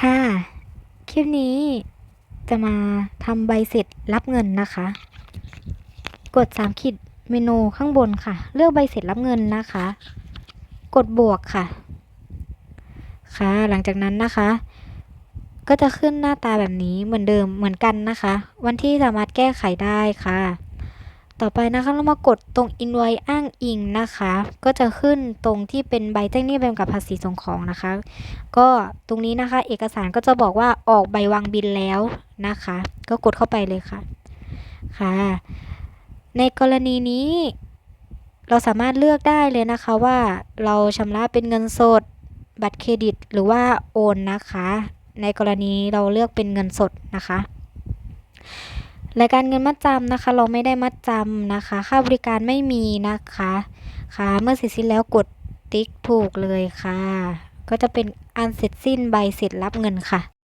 ค่ะ คลิปนี้จะมาทำใบเสร็จรับเงินนะคะ กด3ขีดเมนูข้างบนค่ะ เลือกใบเสร็จรับเงินนะคะ กดบวกค่ะ ค่ะ หลังจากนั้นนะคะ ก็จะขึ้นหน้าตาแบบนี้เหมือนเดิมเหมือนกันนะคะ วันที่สามารถแก้ไขได้ค่ะ ต่อไปนะคะเรามากดตรง invoice อ้างอิงนะคะ ก็จะขึ้นตรงที่เป็นใบแจ้งหนี้ใบกำกับภาษีส่งของนะคะ ก็ตรงนี้นะคะเอกสารก็จะบอกว่าออกใบวางบินแล้วนะคะ ก็กดเข้าไปเลยค่ะค่ะ ในกรณีนี้เราสามารถเลือกได้เลยนะคะว่าเราชำระเป็นเงินสด บัตรเครดิตหรือว่าโอนนะคะ ในกรณีเราเลือกเป็นเงินสดนะคะ รายการเงินมัดจำนะคะ เราไม่ได้มัดจำนะคะ ค่าบริการไม่มีนะคะค่ะเมื่อเสร็จสิ้นแล้วกดติ๊กถูกเลยค่ะ ก็จะเป็นอันเสร็จสิ้นใบเสร็จรับเงินค่ะ